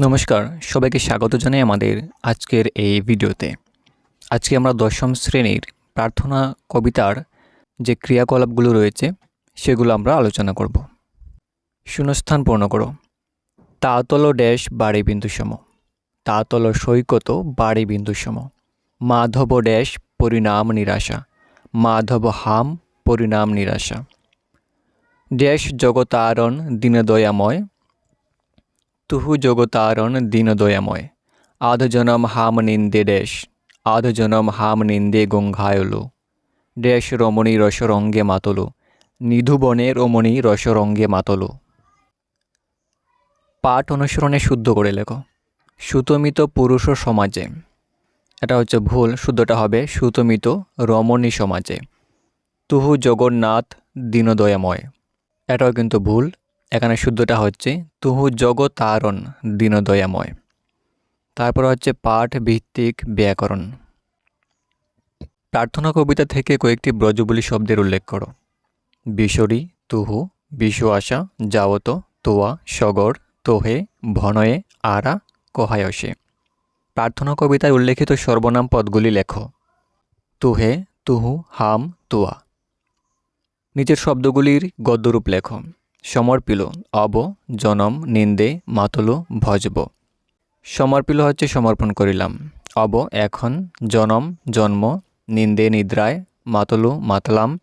নমস্কার, সবাইকে স্বাগত জানাই আমাদের আজকের এই ভিডিওতে। আজকে আমরা দশম শ্রেণির প্রার্থনা কবিতার যে ক্রিয়াকলাপগুলো রয়েছে, সেগুলো আমরা আলোচনা করব। শূন্যস্থান পূর্ণ করো। তাতল ড্যাশ বাড়ি বিন্দু সম। তাতল সৈকত বাড়ি বিন্দু সম। মাধব ড্যাশ পরিণাম নিরাশা। মাধব হাম পরিণাম নিরাশা। ড্যাশ জগতারণ দীনদয়াময়। তুহু জগতারণ দীনদয়াময়। আধজনম হাম নিন্দে ড্যাশ আধজনম হাম নিন্দে গঙ্গায়লো। ড্যাশ রমণী রসরঙ্গে মাতলো। নিধুবনে রমণী রসরঙ্গে মাতলো। পাঠ অনুসরণে শুদ্ধ করে লেখো। সুতমিত পুরুষ সমাজে। এটা হচ্ছে ভুল, শুদ্ধটা হবে সুতমিত রমণী সমাজে। তুহু জগন্নাথ দীনদয়াময়। এটাও কিন্তু ভুল এখানে শুদ্ধটা হচ্ছে, তুহু জগতারণ দীনদয়াময়। তারপর হচ্ছে পাঠ ভিত্তিক ব্যাকরণ। প্রার্থনা কবিতা থেকে কয়েকটি ব্রজবুলি শব্দের উল্লেখ করো। বিশরী, তুহু বিশু আশা যাওত তোয়া, সগর, তোহে, ভনয়ে, আরা, কহায়সে। প্রার্থনা কবিতায় উল্লেখিত সর্বনাম পদগুলি লেখো। তুহে, তুহু, হাম, তুয়া। নিচের শব্দগুলির গদ্যরূপ লেখো। সমর্পিল, অব, জনম, নিন্দে, মাতলো, ভজব। সমর্পিল হচ্ছে সমর্পণ করিলাম। অব, এখন, জনম, জন্ম, নিন্দে, নিদ্রায়, মাতলু, মাতলাম,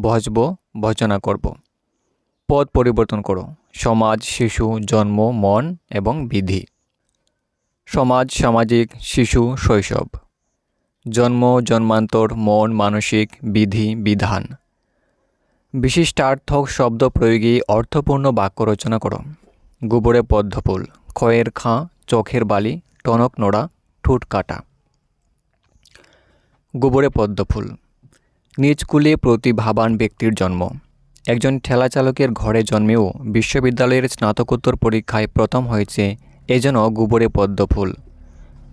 ভজব, ভজনা করব। পদ পরিবর্তন করো। সমাজ, শিশু, জন্ম, মন এবং বিধি। সমাজ, সামাজিক, শিশু, শৈশব। জন্ম, জন্মান্তর, মন, মানসিক, বিধি, বিধান। বিশিষ্টার্থক শব্দ প্রয়োগে অর্থপূর্ণ বাক্য রচনা করো। গোবরে পদ্মফুল ক্ষয়ের খাঁ, চোখের বালি, টনক নোড়া, ঠুট কাটা। গোবরে পদ্মফুল নিজ কুলে প্রতিভাবান ব্যক্তির জন্ম। একজন ঠেলা চালকের ঘরে জন্মেও বিশ্ববিদ্যালয়ের স্নাতকোত্তর পরীক্ষায় প্রথম হয়েছে এজন্য গোবরে পদ্মফুল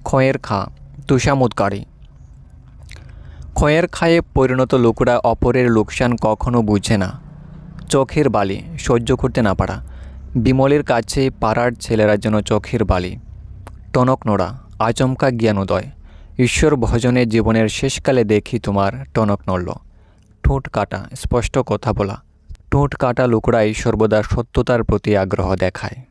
ক্ষয়ের খাঁ তুষামুৎকারী ক্ষয়ের খায়ে পরিণত লোকরা অপরের লোকসান কখনো বুঝে না। চোখের বালি, সহ্য করতে না পারা। বিমলের কাছে পাড়ার ছেলেরা যেন চোখের বালি। টনক নোড়া, আচমকা জ্ঞানোদয়। ঈশ্বর ভজনে জীবনের শেষকালে দেখি তোমার টনক নড়ল। ঠোঁট কাটা, স্পষ্ট কথা বলা। ঠোঁট কাটা লোকরাই সর্বদা সত্যতার প্রতি আগ্রহ দেখায়।